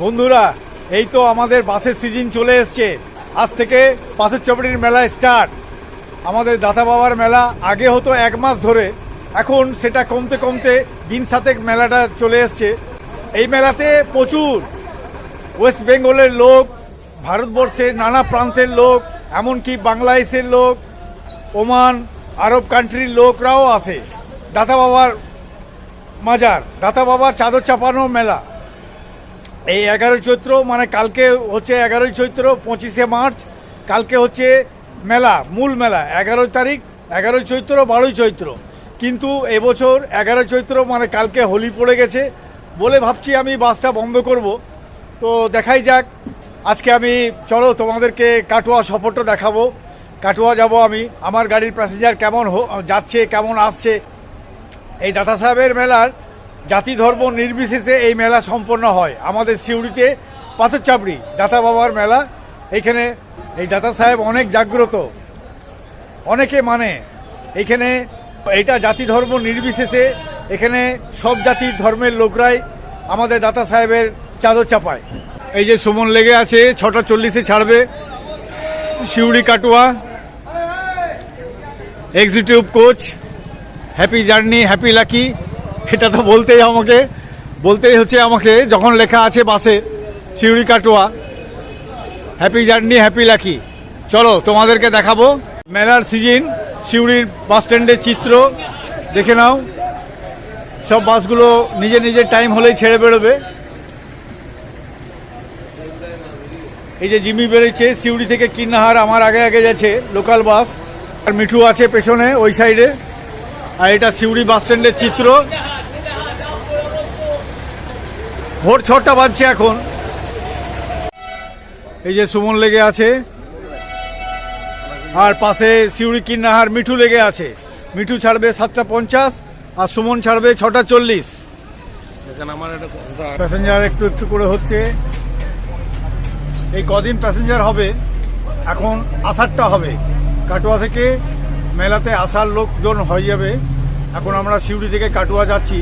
বন্ধুরা, এই তো আমাদের বাসের সিজন চলে এসছে। আজ থেকে পাথর চাপড়ির মেলা স্টার্ট আমাদের দাতা বাবার মেলা আগে হতো এক মাস ধরে। এখন সেটা কমতে কমতে দিন সাতেক মেলাটা চলে এসছে। এই মেলাতে প্রচুর ওয়েস্ট বেঙ্গলের লোক, ভারতবর্ষের নানা প্রান্তের লোক, এমনকি বাংলাদেশের লোক, ওমান, আরব কান্ট্রির লোকরাও আসে। দাতা বাবার মাজার দাতা বাবার চাদর চাপানো মেলা। এই এগারোই চৈত্র মানে কালকে হচ্ছে এগারোই চৈত্র, পঁচিশে মার্চ, কালকে হচ্ছে মেলা, মূল মেলা, এগারোই তারিখ, এগারোই চৈত্র, বারোই চৈত্র। কিন্তু এবছর এগারোই চৈত্র মানে কালকে হোলি পড়ে গেছে বলে ভাবছি আমি বাসটা বন্ধ করব। তো দেখাই যাক, আজকে আমি, চলো তোমাদেরকে কাটোয়া সফরটা দেখাবো। কাটোয়া যাব আমি, আমার গাড়ির প্যাসেঞ্জার কেমন যাচ্ছে, কেমন আসছে। এই দাদা সাহেবের মেলার জাতি ধর্ম নির্বিশেষে এই মেলা সম্পন্ন হয়। আমাদের সিউড়িতে পাথরচাপড়ি দাতা বাবার মেলা। এইখানে এই দাতা সাহেব অনেক জাগ্রত। অনেকে মানে এইখানে এটা জাতি ধর্ম নির্বিশেষে এখানে সব জাতি ধর্মের লোকরাই আমাদের দাতা সাহেবের চাদর চাপায়। এই যে সুমন লেগে আছে, ছটা চল্লিশে ছাড়বে। Suri Katwa. Executive coach happy journey happy lucky এটা তো বলতেই আমাকে, বলতেই হচ্ছে আমাকে, যখন লেখা আছে বাসে Suri Katwa happy journey happy lucky চলো, তোমাদেরকে দেখাবো মেলার সিজন শিউড়ির বাস স্ট্যান্ডের চিত্র, দেখে নাও। সব বাসগুলো নিজে নিজের টাইম হলেই ছেড়ে বেরোবে। এই যে জিমি বেরোচ্ছে, সিউড়ি থেকে কিন্নাহার আমার আগে আগে যাচ্ছে লোকাল বাস আর মিঠু আছে পেছনে, ওই সাইডে আর এটা সিউড়ি বাস স্ট্যান্ডের চিত্র। ভোর ছটা বাজছে এখন। এই যে সুমন লেগে আছে। আর পাশে সিউড়ি কিন্নাহার মিঠু লেগে আছে। মিঠু ছাড়বে সাতটা পঞ্চাশ আর সুমন ছাড়বে ছটা চল্লিশ। প্যাসেঞ্জার একটু একটু করে হচ্ছে। এই কদিন প্যাসেঞ্জার হবে, এখন আসারটা হবে। কাটোয়া থেকে মেলাতে আসার লোকজন হয়ে যাবে। এখন আমরা শিউড়ি থেকে কাটোয়া যাচ্ছি।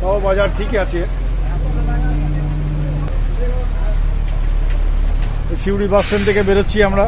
সব বাজার ঠিক আছে। শিউড়ি বাস স্ট্যান্ড থেকে বেরোচ্ছি আমরা।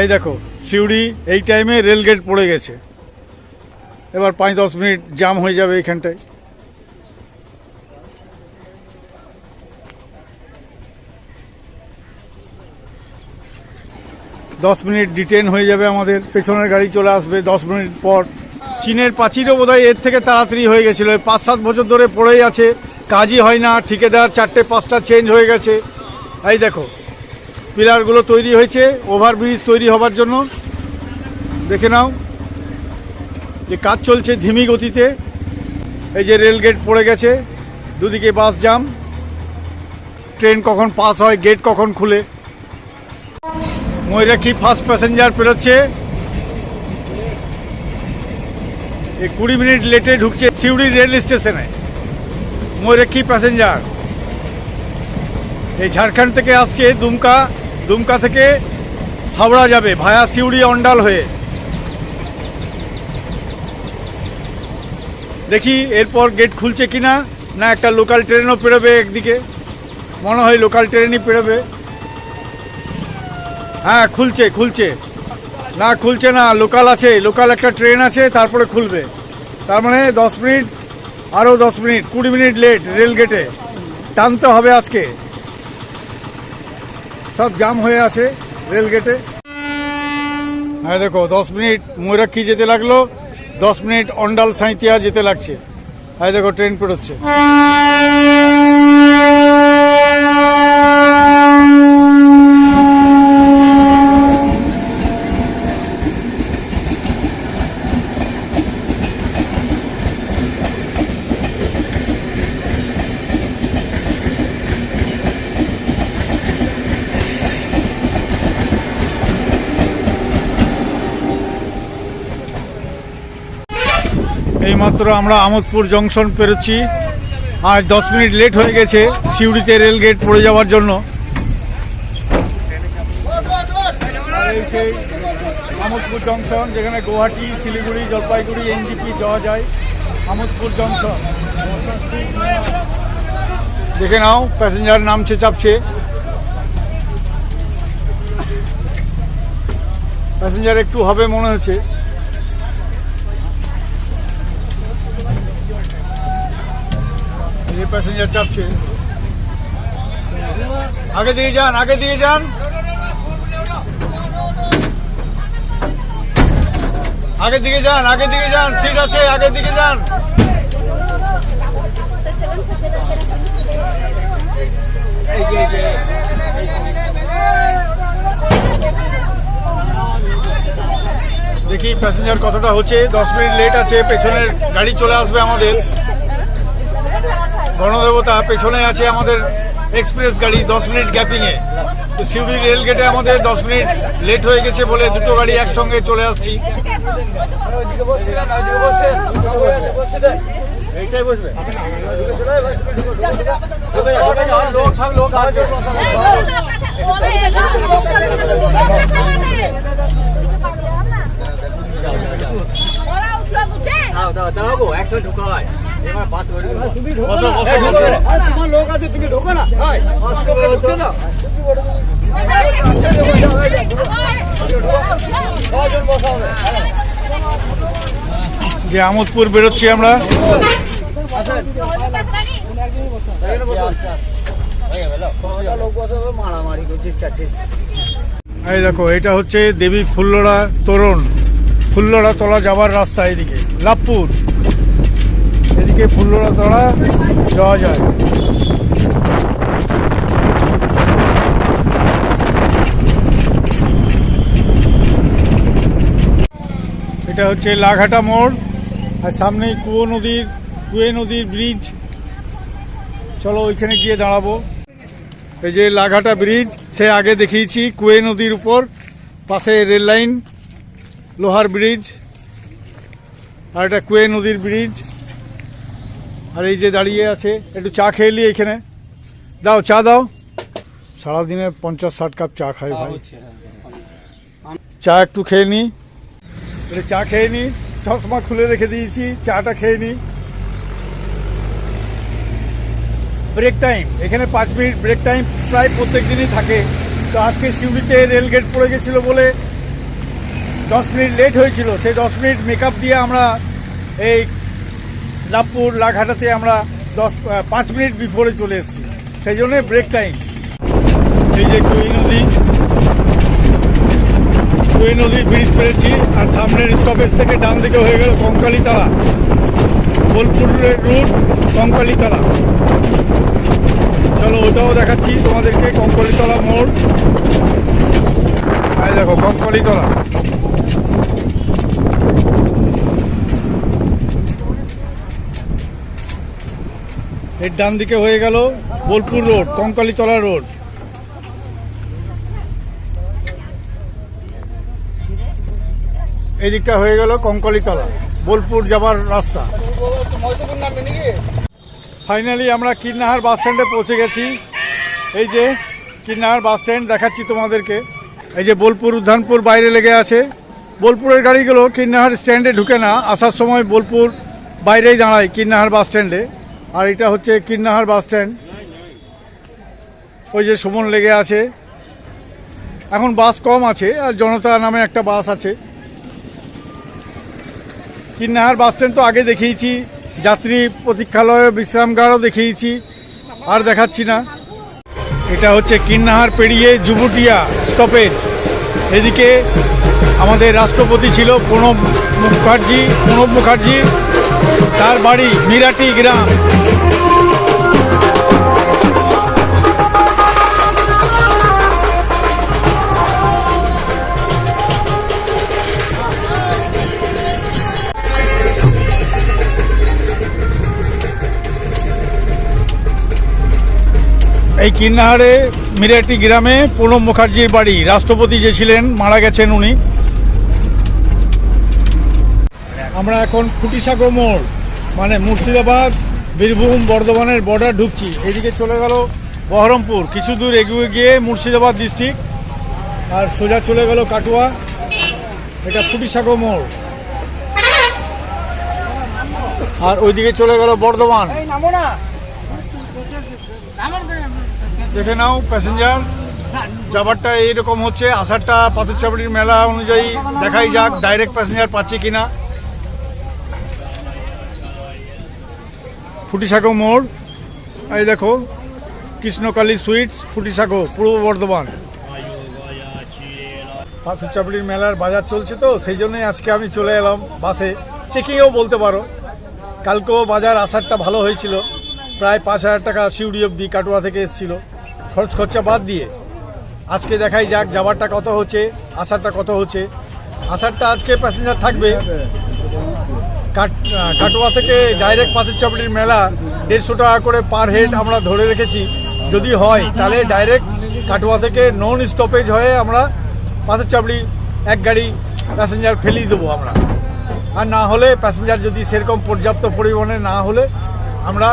এই দেখো, সিউড়ি এই টাইমে রেলগেট পড়ে গেছে। এবার পাঁচ দশ মিনিট জাম হয়ে যাবে এইখানটায় দশ মিনিট ডিটেন হয়ে যাবে আমাদের, পেছনের গাড়ি চলে আসবে দশ মিনিট পর। চীনের প্রাচীরও বোধহয় এর থেকে তাড়াতাড়ি হয়ে গেছিল। পাঁচ সাত বছর ধরে পড়েই আছে, কাজই হয় না, ঠিকাদার চারটে, পাঁচটা চেঞ্জ হয়ে গেছে। এই দেখো, পিলারগুলো তৈরি হয়েছে ওভারব্রিজ তৈরি হবার জন্য। দেখে নাও যে কাজ চলছে ধিমি গতিতে। এই যে রেল গেট পড়ে গেছে, দুদিকে বাস জাম ট্রেন কখন পাস হয় গেট কখন খুলে? ময়ূরাক্ষী ফার্স্ট প্যাসেঞ্জার পেরোচ্ছে। এই কুড়ি মিনিট লেটে ঢুকছে সিউড়ি রেল স্টেশনে ময়ূরাক্ষী প্যাসেঞ্জার এই ঝাড়খণ্ড থেকে আসছে দুমকা দুমকা থেকে হাওড়া যাবে ভায়া সিউড়ি অন্ডাল হয়ে। দেখি এরপর গেট খুলছে কিনা, না একটা লোকাল ট্রেনও পেরোবে একদিকে। মনে হয় লোকাল ট্রেনই পেরোবে। হ্যাঁ খুলছে খুলছে। না খুলছে না, লোকাল আছে, লোকাল একটা ট্রেন আছে, তারপরে খুলবে। তার মানে দশ মিনিট আরও দশ মিনিট, কুড়ি মিনিট লেট রেল গেটে টানতে হবে আজকে। সব জাম হয়ে আছে রেল গেটে হ্যাঁ দেখো, দশ মিনিট ময়ূরাক্ষী যেতে লাগল? দশ মিনিট অন্ডাল সাঁইতিয়া যেতে লাগছে। হ্যাঁ দেখো ট্রেন পেরোচ্ছে। এইমাত্র আমরা আমোদপুর জংশন পেরোচ্ছি। আজ দশ মিনিট লেট হয়ে গেছে, সিউড়িতে রেল গেট পড়ে যাওয়ার জন্য। আর সেই আমোদপুর জংশন, যেখানে গুয়াহাটি, শিলিগুড়ি, জলপাইগুড়ি, এনজিপি যাওয়া যায়। আমোদপুর জংশন। দেখে নাও, প্যাসেঞ্জার নামছে চাপছে। প্যাসেঞ্জার একটু হবে মনে হচ্ছে এই যে প্যাসেঞ্জার চাপছে। আগে দিয়ে যান, আগে দিয়ে যান। আগের দিকে যান আগের দিকে যান, সিট আছে আগের দিকে যান। দেখি প্যাসেঞ্জার কতটা হচ্ছে, দশ মিনিট লেট আছে, পেছনের গাড়ি চলে আসবে আমাদের। গণদেবতা পেছনে আছে আমাদের এক্সপ্রেস গাড়ি, দশ মিনিট গ্যাপিংয়ে। তো সিউড়ি রেল গেটে আমাদের দশ মিনিট লেট হয়ে গেছে বলে দুটো গাড়ি একসঙ্গে চলে আসছি। যে আমোদপুর বেরোচ্ছি আমরা। এই দেখো, এটা হচ্ছে দেবী ফুল্লরা তোরণ। ফুল্লরা তলা যাওয়ার রাস্তা এদিকে লাভপুর। এদিকে ফুল্লরা তলা, যাওয়া যায়। এটা হচ্ছে লাঘাটা মোড়, আর সামনেই কুয়ো নদীর, কুয়ে নদীর ব্রিজ চলো ওইখানে গিয়ে দাঁড়াবো। এই যে লাঘাটা ব্রিজ সে আগে দেখিয়েছি কুয়ে নদীর উপর, পাশে রেল লাইন লোহার ব্রিজ আর এটা কুয়ে নদীর ব্রিজ আর এই যে দাঁড়িয়ে আছে, একটু চা খেয়ে নি এখানে। দাও, চা দাও। সারাদিনে পঞ্চাশ ষাট কাপ চা খাই ভাই। চা একটু খেয়ে নি। চা খেয়ে নি। চশমা খুলে রেখে দিয়েছি, চাটা খেয়ে নি। ব্রেক টাইম এখানে পাঁচ মিনিট ব্রেক টাইম প্রায় প্রত্যেক দিনই থাকে। তো আজকে সিউড়িতে রেল গেট পড়ে গেছিল বলে দশ মিনিট লেট হয়েছিল। সেই দশ মিনিট মেকআপ দিয়ে আমরা এই লাভপুর লাঘাটাতে আমরা দশ পাঁচ মিনিট বিফোরে চলে এসেছি। সেই জন্যে ব্রেক টাইম এই যে কুই নদী কুই নদী ব্রিজ পেরেছি, আর সামনের স্টপেজ থেকে ডান দিকে হয়ে গেল কঙ্কালীতলা। বোলপুরের রুট কঙ্কালীতলা। চলো ওটাও দেখাচ্ছি তোমাদেরকে, কঙ্কলিতলা মোড়। দেখো, কঙ্কলিতলা। এর ডান দিকে হয়ে গেল বোলপুর রোড, কঙ্কালীতলা রোড। এদিকটা হয়ে গেল কঙ্কালীতলা, বোলপুর যাবার রাস্তা। ফাইনালি আমরা কিন্নাহার বাস স্ট্যান্ডে পৌঁছে গেছি। এই যে কিন্নাহার বাস স্ট্যান্ড দেখাচ্ছি তোমাদেরকে। এই যে বোলপুর উদ্যানপুর বাইরে লেগে আছে। বোলপুরের গাড়িগুলো কিন্নাহার স্ট্যান্ডে ঢুকে না, আসার সময় বোলপুর বাইরেই দাঁড়ায় কিন্নাহার বাস স্ট্যান্ডে। আর এটা হচ্ছে কিন্নাহার বাস স্ট্যান্ড। ওই যে সুমন লেগে আছে। এখন বাস কম আছে, আর জনতা নামে একটা বাস আছে। কিন্নাহার বাস স্ট্যান্ড তো আগে দেখিয়েছি, যাত্রী প্রতীক্ষালয় বিশ্রামগারও দেখিয়েছি, আর দেখাচ্ছি না। এটা হচ্ছে কিন্নাহার পেরিয়ে জুবুটিয়া স্টপেজ। এদিকে আমাদের রাষ্ট্রপতি ছিল প্রণব মুখার্জি প্রণব মুখার্জি। তার বাড়ি মিরাটি গ্রাম। এই কিন্নাহারে মিরাটি গ্রামে প্রণব মুখার্জির বাড়ি। রাষ্ট্রপতি যে ছিলেন, মারা গেছেন উনি। আমরা এখন ফুটিসাগো মোড়। মানে মুর্শিদাবাদ বীরভূম বর্ধমানের বর্ডার ঢুকছি। এদিকে চলে গেল বহরমপুর। কিছু দূর এগিয়ে গিয়ে মুর্শিদাবাদ ডিস্ট্রিক্ট আর সোজা চলে গেল কাটুয়া। এটা ফুটিসাগো মোড়। আর ওইদিকে চলে গেল বর্ধমান। দেখে নাও প্যাসেঞ্জার যাবারটা এইরকম হচ্ছে আসারটা পাথরচাপড়ির মেলা অনুযায়ী দেখাই যাক ডাইরেক্ট প্যাসেঞ্জার পাচ্ছে কিনা। ফুটিসাঁকো মোড়। এই দেখো, কৃষ্ণকালী সুইটস ফুটিসাঁকো পূর্ব বর্ধমান। পাথরচাপড়ির মেলার বাজার চলছে তো, সেই জন্যই আজকে আমি চলে এলাম বাসে। চেকিংয়েও বলতে পারো। কালকেও বাজার আসারটা ভালো হয়েছিল। প্রায় পাঁচ হাজার টাকা সিউড়ি অব্দি কাটুয়া থেকে এসেছিল। খরচ খরচা বাদ দিয়ে। আজকে দেখাই যাক যাবারটা কত হচ্ছে, আসারটা কত হচ্ছে। আসারটা আজকে প্যাসেঞ্জার থাকবে। কাটোয়া থেকে ডাইরেক্ট পাথর চাপড়ির মেলা দেড়শো টাকা করে পার হেড আমরা ধরে রেখেছি। যদি হয়, তাহলে ডাইরেক্ট কাটোয়া থেকে নন স্টপেজ হয়ে আমরা পাথর চাপড়ি এক গাড়ি প্যাসেঞ্জার ফেলিয়ে দেবো আমরা। আর না হলে প্যাসেঞ্জার যদি সেরকম পর্যাপ্ত পরিমাণে না হলে আমরা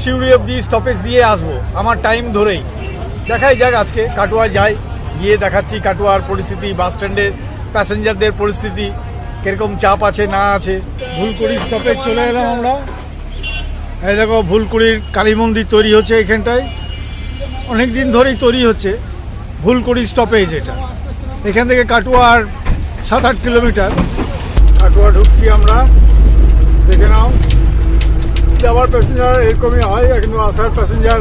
সিউড়ি অব্দি স্টপেজ দিয়ে আসব। আমার টাইম ধরেই। দেখাই যাক আজকে কাটোয়া যাই গিয়ে দেখাচ্ছি কাটোয়ার পরিস্থিতি বাস স্ট্যান্ডের প্যাসেঞ্জারদের পরিস্থিতি। কীরকম চাপ আছে, না আছে? ভুলকুড়ি স্টপে চলে এলাম আমরা। এই দেখো, ভুলকুড়ির কালী মন্দির তৈরি হচ্ছে এখানটায়। অনেক দিন ধরেই তৈরি হচ্ছে, ভুলকুড়ি স্টপেজ এটা এখান থেকে কাটুয়ার সাত আট কিলোমিটার। কাটুয়া ঢুকছি আমরা, দেখে নাও। যাওয়ার প্যাসেঞ্জার এরকমই হয়, কিন্তু আসার প্যাসেঞ্জার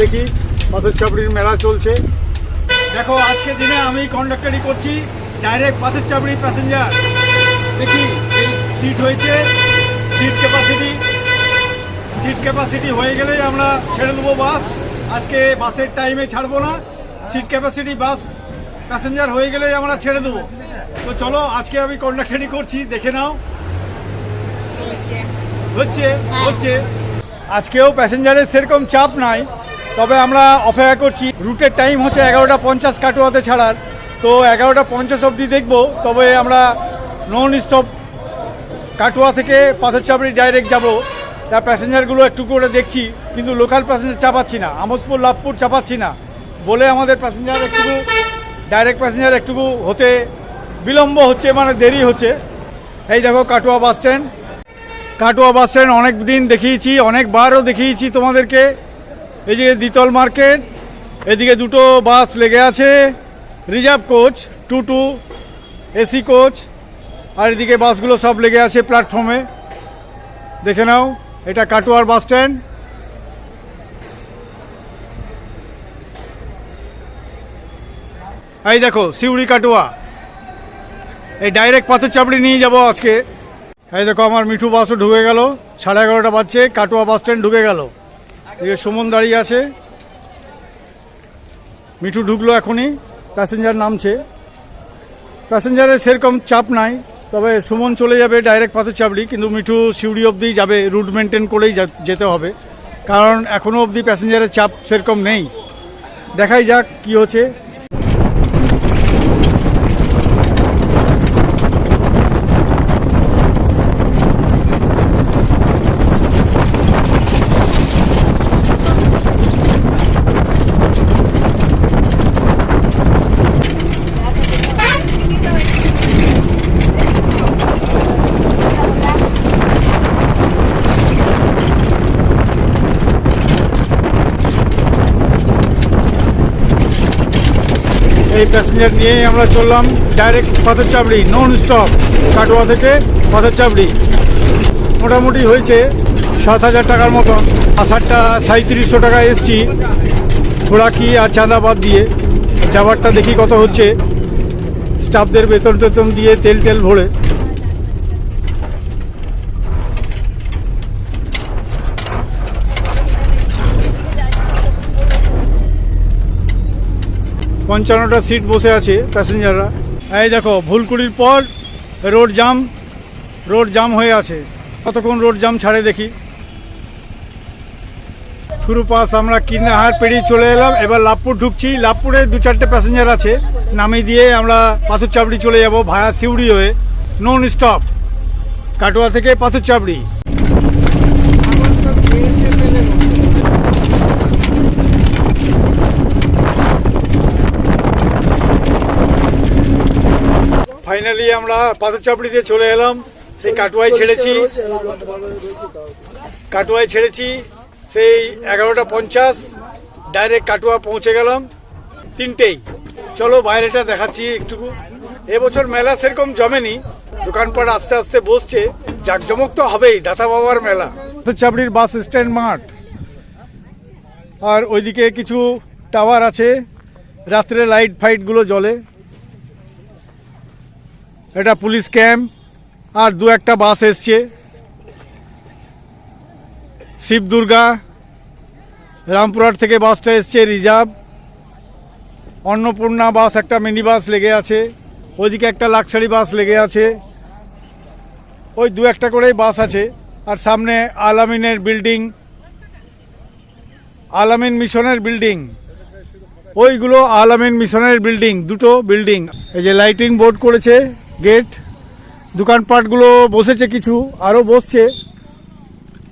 দেখি পাথর চাপড়ির মেলা চলছে। দেখো, আজকে দিনে আমি কন্ডাক্টারি করছি ডাইরেক্ট পাথর চাপড়ি প্যাসেঞ্জার দেখি, এই সিট হয়েছে সিট ক্যাপাসিটি সিট ক্যাপাসিটি হয়ে গেলেই আমরা ছেড়ে দেবো বাস আজকে বাসের টাইমে ছাড়বো না। সিট ক্যাপাসিটি বাস প্যাসেঞ্জার হয়ে গেলেই আমরা ছেড়ে দেবো। তো চলো, আজকে আমি কন্ডাক্টারি করছি, দেখে নাও। হচ্ছে হচ্ছে। আজকেও প্যাসেঞ্জারের সেরকম চাপ নাই, তবে আমরা অপেক্ষা করছি। রুটের টাইম হচ্ছে এগারোটা পঞ্চাশ কাটুয়াতে ছাড়ার। তো এগারোটা পঞ্চাশ অবধি দেখব, তবে আমরা নন স্টপ কাটোয়া থেকে পাথরচাপড়ি ডাইরেক্ট যাব। তা প্যাসেঞ্জারগুলো একটু করে দেখছি, কিন্তু লোকাল প্যাসেঞ্জার চাপাচ্ছি না, আমোদপুর, লাভপুর চাপাচ্ছি না। বলে আমাদের প্যাসেঞ্জার একটু ডাইরেক্ট প্যাসেঞ্জার একটু হতে বিলম্ব হচ্ছে মানে দেরি হচ্ছে। এই দেখো Katwa bus stand. Katwa bus stand অনেক দিন দেখিয়েছি, অনেকবারও দেখিয়েছি তোমাদেরকে। এই যে দ্বিতল মার্কেট, এদিকে দুটো বাস লেগে আছে। Reserve coach two two AC coach আর এদিকে বাসগুলো সব লেগে আছে প্ল্যাটফর্মে। দেখে নাও, এটা কাটোয়ার বাস স্ট্যান্ড। এই দেখো, সিউড়ি কাটোয়া। এই ডাইরেক্ট পাথর চাপড়ি নিয়ে যাব আজকে। এই দেখো, আমার মিঠু বাসও ঢুকে গেল। সাড়ে এগারোটা বাজছে, কাটোয়া বাস স্ট্যান্ড ঢুকে গেল। যে সুমন দাঁড়িয়ে আছে। মিঠু ঢুকলো এখনই, প্যাসেঞ্জার নামছে। প্যাসেঞ্জারের সেরকম চাপ নাই। তবে সুমন চলে যাবে ডাইরেক্ট পাথর চাবড়ি কিন্তু মিঠু সিউড়ি অবধি যাবে রুট মেনটেন করেই যেতে হবে। কারণ এখনও অবধি প্যাসেঞ্জারের চাপ সেরকম নেই। দেখাই যাক কি হচ্ছে। এই প্যাসেঞ্জার নিয়েই আমরা চললাম ডাইরেক্ট পাথর চাপড়ি নন স্টপ কাটোয়া থেকে পাথর চাপড়ি মোটামুটি হয়েছে সাত হাজার টাকার মতন। আষাটটা সাঁত্রিশশো টাকা এসছি খোড়াকি আর চাঁদাবাদ দিয়ে। যাবারটা দেখি কত হচ্ছে। স্টাফদের বেতন টেতন দিয়ে তেল টেল ভরে। পঞ্চান্নটা সিট বসে আছে প্যাসেঞ্জাররা এই দেখো, ভুলকুড়ির পর রোড জাম রোড জাম হয়ে আছে। কতক্ষণ রোড জাম ছাড়ে দেখি। থুরু পাস আমরা কিন্নাহার পেরিয়ে চলে এলাম। এবার লাভপুর ঢুকছি। লাভপুরে দু চারটে প্যাসেঞ্জার আছে। নামিয়ে দিয়ে আমরা পাথর চাপড়ি চলে যাব ভায়া সিউড়ি হয়ে। নন স্টপ কাটোয়া থেকে পাথর চাপড়ি ফাইনালি আমরা পাথর চাপড়িতে চলে এলাম। সেই কাটোয়ায় ছেড়েছি। কাটোয়ায় ছেড়েছি। সেই এগারোটা পঞ্চাশ ডাইরেক্ট কাটুয়া পৌঁছে গেলাম। তিনটেই। চলো বাইরেটা দেখাচ্ছি একটু। এবছর মেলা সেরকম জমেনি। দোকানপাট আস্তে আস্তে বসছে। জাকজমক তো হবেই, দাতা বাবার মেলা। চাপড়ির বাস স্ট্যান্ড মাঠ। আর ওইদিকে কিছু টাওয়ার আছে। রাত্রে লাইট ফাইটগুলো জ্বলে। এটা পুলিশ ক্যাম্প, আর দু একটা বাস এসছে। শিব দুর্গা, রামপুরহাট থেকে বাসটা এসছে রিজার্ভ। অন্নপূর্ণা বাস, একটা মিনি বাস লেগে আছে। ওইদিকে একটা লাক্সারি বাস লেগে আছে। ওই দু একটা করেই বাস আছে। আর সামনে আলামিনের বিল্ডিং। আলামিন মিশনের বিল্ডিং। ওইগুলো আলামিন মিশনের বিল্ডিং, দুটো বিল্ডিং। এই যে লাইটিং বোর্ড করেছে। গেট, দোকানপাটগুলো বসেছে কিছু, আরও বসছে।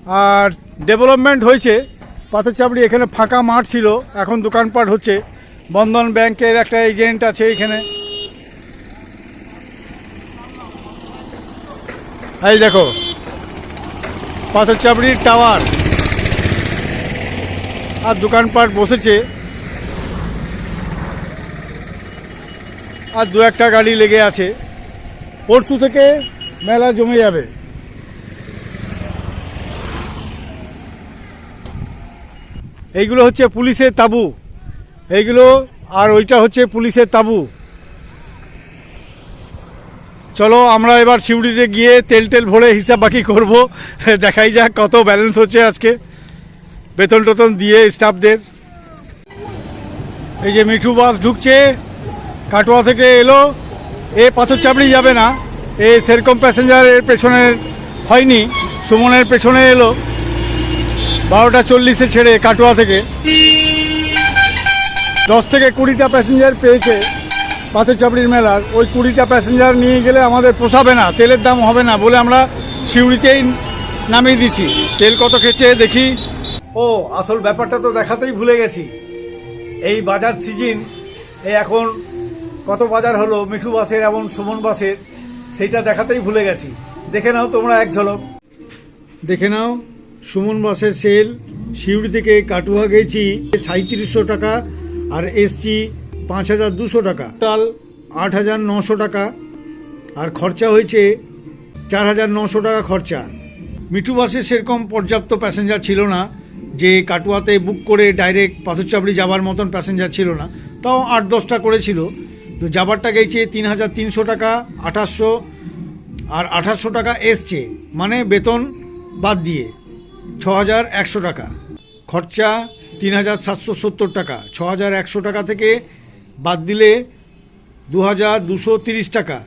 আর ডেভেলপমেন্ট হয়েছে। পাথরচাপড়ি এখানে ফাঁকা মাঠ ছিল, এখন দোকানপাট হচ্ছে। বন্ধন ব্যাংকের একটা এজেন্ট আছে এখানে। এই দেখো, পাথরচাপড়ির টাওয়ার। আর দোকানপাট বসেছে। আর দু একটা গাড়ি লেগে আছে। পরশু থেকে মেলা জমে যাবে। এইগুলো হচ্ছে পুলিশের তাবু। এইগুলো, আর ওইটা হচ্ছে পুলিশের তাবু। চলো, আমরা এবার শিউড়িতে গিয়ে তেল টেল ভরে হিসাব বাকি করব। দেখাই যাক কত ব্যালেন্স হচ্ছে আজকে। বেতন টেতন দিয়ে স্টাফদের এই যে মিঠু বাস ঢুকছে, কাটোয়া থেকে এলো। এ পাথর চাপড়ি যাবে না। এ সেরকম প্যাসেঞ্জার এর পেছনের হয়নি। সুমনের পেছনে এলো। বারোটা চল্লিশে ছেড়ে কাটোয়া থেকে। দশ থেকে কুড়িটা প্যাসেঞ্জার পেয়েছে পাথর চাপড়ির মেলার। ওই কুড়িটা প্যাসেঞ্জার নিয়ে গেলে আমাদের পোষাবে না, তেলের দাম হবে না বলে আমরা সিউড়িতেই নামিয়ে দিচ্ছি তেল কত খেয়েছে দেখি। ও, আসল ব্যাপারটা তো দেখাতেই ভুলে গেছি। এই বাজার সিজন এই এখন কত বাজার হলো, মিঠু বাসের এবং সুমন বাসের, সেইটা দেখাতেই ভুলে গেছি। দেখে নাও তোমরা এক ঝলক। দেখে নাও, সুমন বাসের সেল শিউড়ি থেকে কাটুয়া গেছি সাঁত্রিশশো টাকা, আর এসছি পাঁচ হাজার দুশো টাকা। টোটাল আট হাজার নশো টাকা, আর খরচা হয়েছে চার হাজার নশো টাকা খরচা। মিঠু বাসে সেরকম পর্যাপ্ত প্যাসেঞ্জার ছিল না, যে কাটুয়াতে বুক করে ডাইরেক্ট পাথরচাপড়ি যাবার মতন প্যাসেঞ্জার ছিল না। তাও আট দশটা করেছিল। তো জাবারটা গেছে তিন হাজার তিনশো টাকা, আঠাশশো, আর আঠাশশো টাকা এসছে। মানে বেতন বাদ দিয়ে ছ হাজার একশো টাকা। খরচা তিন হাজার সাতশো সত্তর টাকা। ছ হাজার একশো টাকা থেকে বাদ দিলে দু হাজার দুশো তিরিশ টাকা।